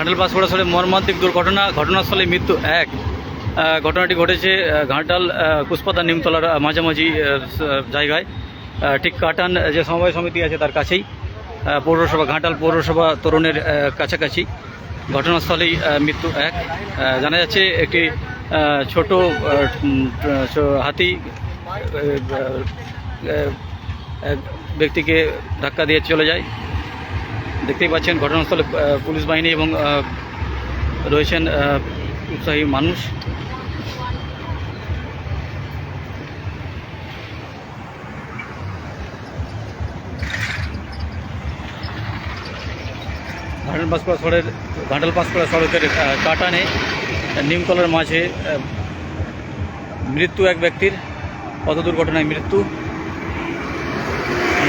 ঘাটাল পাঁচপড়া সড়ে মর্মান্তিক দুর্ঘটনা ঘটনাস্থলে মৃত্যু এক। ঘটনাটি ঘটেছে ঘাটাল আহ, নিমতলার মাঝামাঝি জায়গায়। ঠিক কাটান যে সমবায় সমিতি আছে তার কাছেই পৌরসভা ঘাটাল পৌরসভা তরুণের কাছাকাছি। ঘটনাস্থলেই মৃত্যু এক। জানা যাচ্ছে একটি ছোট হাতি ব্যক্তিকে ধাক্কা দিয়ে চলে যায়। দেখতেই পাচ্ছেন ঘটনাস্থলে পুলিশ বাহিনী এবং রয়েছেন উৎসাহী মানুষ। ঘাটাল পাঁচপাড়া সড়কের ঘাটাল পাঁচপাড়া সড়কের কাটানে আহ, নিমতলার মাঝে মৃত্যু এক ব্যক্তির পথ দুর্ঘটনায় মৃত্যু।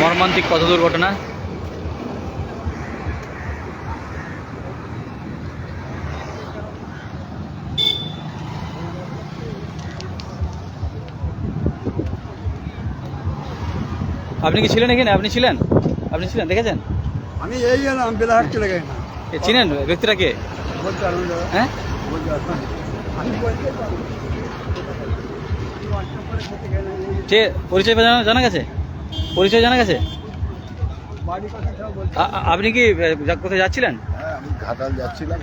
মর্মান্তিক পথ দুর্ঘটনা আপনি কি ছিলেন এখানে? আপনি ছিলেন? আপনি ছিলেন দেখেছেন? আমি এই এলাম বেলাহাট চলে এ, চিনেন? ব্যক্তিটা কে? হ্যাঁ। সে পরিচয় জানা জানা গেছে? পরিচয় জানা গেছে? আপনি কি কোথায় যাচ্ছিলেন? হ্যাঁ ঘাটাল যাচ্ছিলাম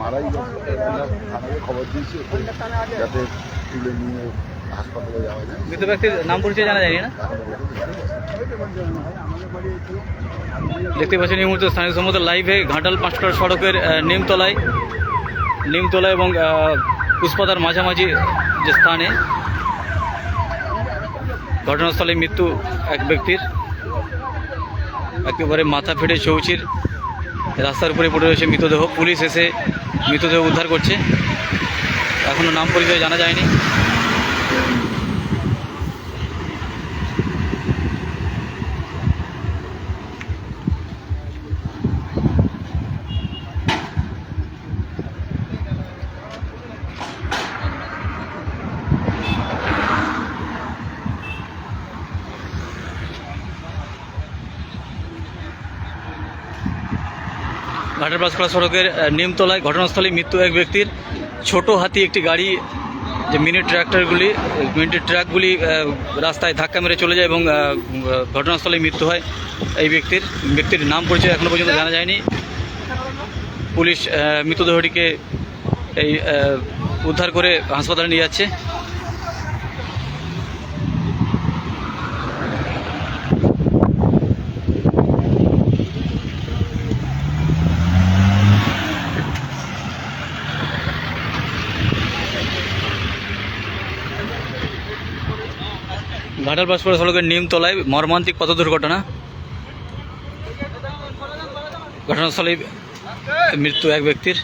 মারাই খবর দিয়েছি যাতে তুলে নিয়ে মৃত ব্যক্তির নাম পরিচয় জানা যায়নি না। দেখতে পাচ্ছেন এই মুহূর্তে স্থানীয় সম্মত লাইভে ঘাটাল পাঁচটার সড়কের নিমতলায়, নিমতলা এবং পুষ্পাতার মাঝামাঝি যে স্থানে ঘটনাস্থলে মৃত্যু এক ব্যক্তির। একেবারে মাথা ফেটে চৌচির রাস্তার উপরে পড়ে রয়েছে মৃতদেহ। পুলিশ এসে মৃতদেহ উদ্ধার করছে। এখনও নাম পরিচয় জানা যায়নি। ঘাটের পাঁচখোলা সড়কের নিমতলায় ঘটনাস্থলে মৃত্যু এক ব্যক্তির। ছোট হাতি একটি গাড়ি যে মিনি ট্র্যাক্টরগুলি মিনি ট্রাকগুলি আহ, রাস্তায় ধাক্কা মেরে চলে যায় এবং ঘটনাস্থলে মৃত্যু হয় এই ব্যক্তির। ব্যক্তির নাম পরিচয় এখনও পর্যন্ত জানা যায়নি। পুলিশ মৃতদেহটিকে এই উদ্ধার করে হাসপাতালে নিয়ে যাচ্ছে। ঘাটাল পাসপোর্ট সড়কের নিমতলায় মর্মান্তিক পথ দুর্ঘটনা। ঘটনাস্থলে মৃত্যু এক ব্যক্তির।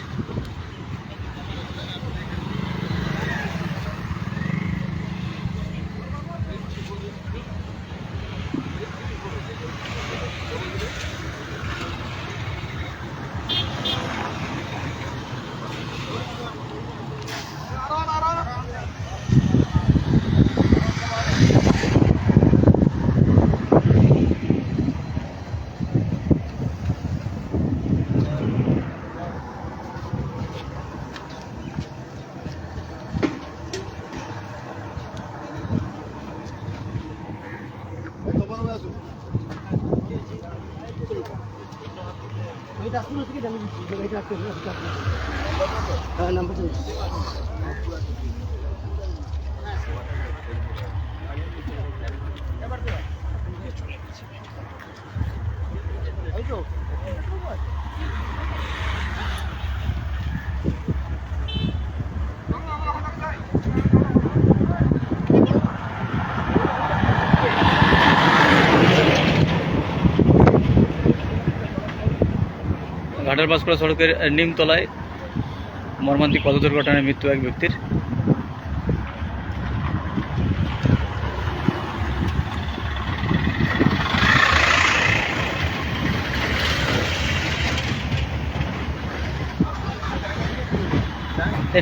নাম্বার পাসপোর্ট সড়কের নিমতলায় মর্মান্তিক পথ দুর্ঘটনায় মৃত্যু এক ব্যক্তির।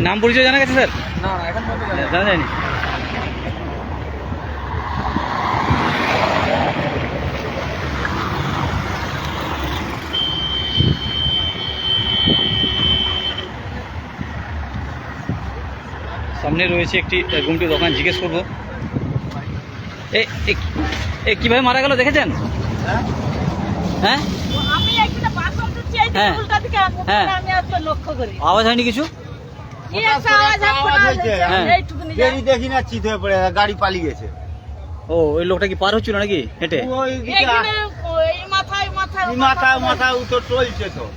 নাম পরিচয় জানা গেছে স্যার? না। জানা যায়নি? সামনে রয়েছে একটি গুমটি দোকান জিজ্ঞেস করব। এ কীভাবে মারা গেল দেখেছেন? হ্যাঁ? হ্যাঁ। উল্টা দিকে আমি হ্যাঁ। আওয়াজ হয়নি কিছু? হ্যাঁ। গাড়ি পালিয়ে গেছে। ও ওই লোকটা কি পার হচ্ছিল নাকি হেঁটে? ওই মাথায় মাথায় মাথা মাথা ও চলছে তো।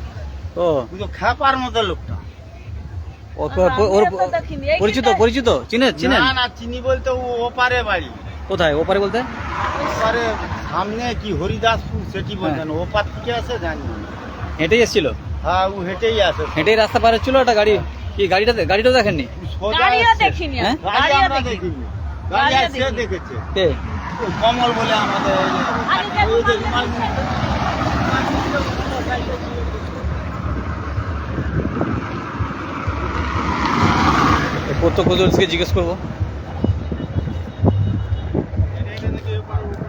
ও। খেপার মতো লোকটা। ওর পরিচিত পরিচিত? চিনে চিনেন? না না চিনি বলতে ও ওপারে বাড়ি। কোথায়? ওপারে বলতে? ওপারে সামনে কি হরিদাসপুর সেটি বলছেন ওপার থেকে আসে জানি না। হেঁটেই এসেছিল? হ্যাঁ ও হেঁটেই আসে। হেঁটেই রাস্তা পার হচ্ছিল একটা গাড়ি? কি গাড়িটাতে গাড়িটাও দেখেননি? ও গাড়িও দেখিনি হ্যাঁ? গাড়ি আমরা দেখিনি। দেখিনি। গাড়ি গাড়িও দেখেছে। কে? কমল বলে আমাদের আমি দেখুন, ওই যে আমি রুমাল দেখুন। এ প্রত্যক্ষদর্শীকে জিজ্ঞেস করব।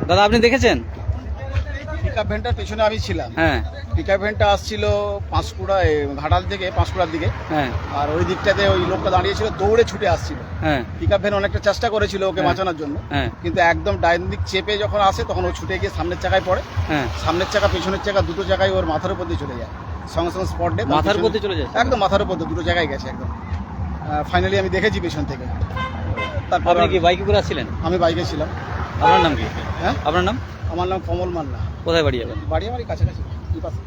দাদা আপনি দেখেছেন? পিকআপ ভ্যানটার পেছনে আমি ছিলাম। হ্যাঁ। পিকআপ ভ্যানটা আসছিল পাঁশকুড়া ঘাটাল থেকে পাঁশকুড়ার দিকে। হ্যাঁ। আর ওই দিকটাতে ওই লোকটা দাঁড়িয়েছিল দৌড়ে ছুটে আসছিল। হ্যাঁ। পিকআপ ভ্যান অনেকটা চেষ্টা করেছিল ওকে হ্যাঁ। বাঁচানোর জন্য। হ্যাঁ। কিন্তু একদম ডাইন দিক চেপে যখন আসে তখন ও ছুটে গিয়ে সামনের চাকায় পড়ে। হ্যাঁ। সামনের চাকা পেছনের চাকা দুটো জায়গায় ওর মাথার উপর দিয়ে চলে যায়। সঙ্গে সঙ্গে স্পট ডে মাথার উপর দিয়ে চলে যায়? একদম মাথার উপর দিয়ে দুটো জায়গায় গেছে একদম। ফাইনালি আমি দেখেছি পেছন থেকে। তারপর আপনি কি বাইকে করে আসছিলেন? আমি বাইকে ছিলাম। আপনার নাম কি? হ্যাঁ? আপনার নাম? আমার নাম কমল মান্না। কোথায় বাড়ি যাবেন বাড়ি আমার কাছাকাছি কি পাশে।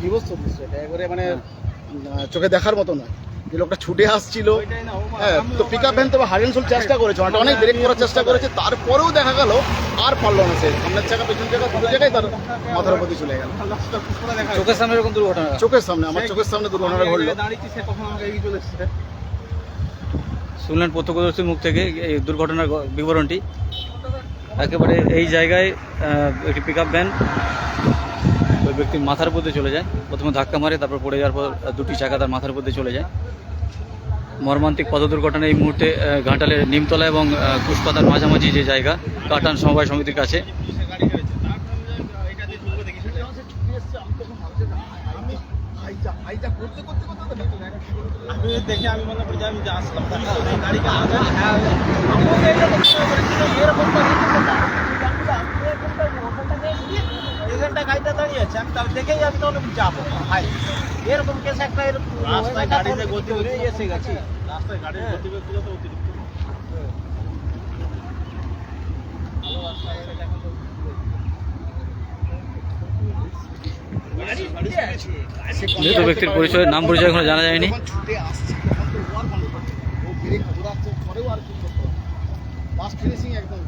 বিভৎস দৃশ্য এটা একবারে মানে চোখে দেখার মতো নয়। যে লোকটা ছুটে আসছিল। হ্যাঁ তো পিক আপ ভ্যান তো হারেনসুল চেষ্টা করেছে অনেকটা অনেক ব্রেক করার চেষ্টা করেছে তারপরেও দেখা গেল আর পারল না সে। সামনের চাকা পেছন চাকা দুটো জায়গায় তার মাথার উপর দিয়ে চলে গেল। চোখের সামনে এরকম দুর্ঘটনা। চোখের সামনে আমার চোখের সামনে দুর্ঘটনা ঘটলো। শুনলেন প্রত্যক্ষদর্শীর মুখ থেকে এই দুর্ঘটনার বিবরণটি। একেবারে এই জায়গায় একটি পিক আপ ভ্যান ব্যক্তির মাথার দিয়ে চলে যায়। প্রথমে ধাক্কা মারে, তারপর পড়ে যাওয়ার পর দুটি চাকা তার মাথার দিয়ে চলে যায়। মর্মান্তিক পথ দুর্ঘটনা এই মুহূর্তে ঘাটালের নিমতলা এবং কুশপাতার মাঝামাঝি যে জায়গা, কাটান সমবায় সমিতির কাছে। দেখে আমি মনে করি আমি আসলাম এখানটা গাড়িটা দাঁড়িয়ে আছে আমি তাহলে দেখেই আমি তাহলে যাব। ভাই এরকম কেস একটা এরকম রাস্তায় গাড়িতে গতি এসে গেছি। রাস্তায় গাড়ির গতিবেগ যত অতিরিক্ত। মৃত ব্যক্তির পরিচয় নাম পরিচয় এখনও জানা যায়নি। ছুটে আসছে তখন তো ও আর বন্ধ করতে পারবে না। ও ব্রেক ঘোরাচ্ছে পরেও আর কি করতে পারবে লাস্ট ফিনিশিং একদম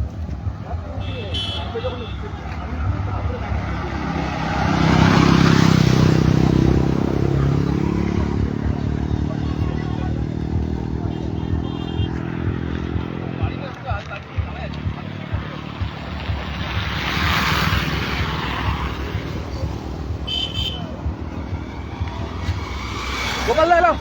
গোপাল এলো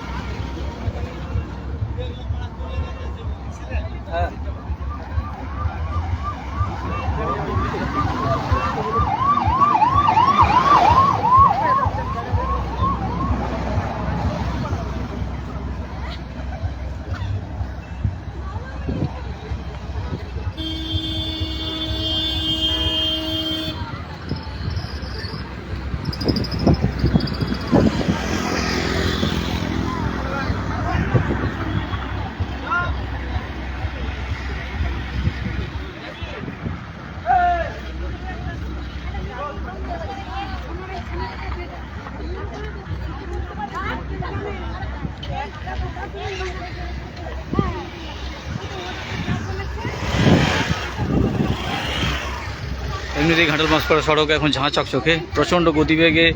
এমনিতেই ঘাটাল মাসপাড়া সড়ক এখন ঝাঁ চকচকে, প্রচণ্ড গতিবেগে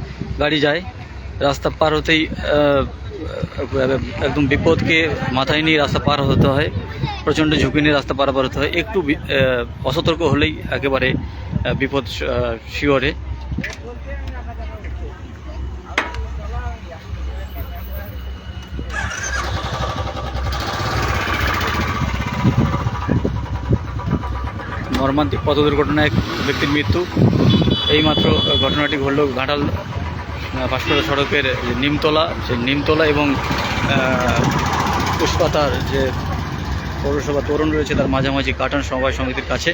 গাড়ি যায়। রাস্তা পার হতেই একদম বিপদকে মাথায় নিয়ে রাস্তা পার হতে হয়, প্রচণ্ড ঝুঁকি নিয়ে রাস্তা পারাপার হতে হয়। একটু অসতর্ক হলেই একেবারে বিপদ শিওরে। মর্মান্তিক পথ দুর্ঘটনায় এক ব্যক্তির মৃত্যু। এইমাত্র ঘটনাটি ঘটল ঘাটাল ভাস্কর সড়কের যে নিমতলা, সেই নিমতলা এবং পুষ্পাতার যে পৌরসভা তরুণ রয়েছে তার মাঝামাঝি কাটান সমবায় সমিতির কাছে।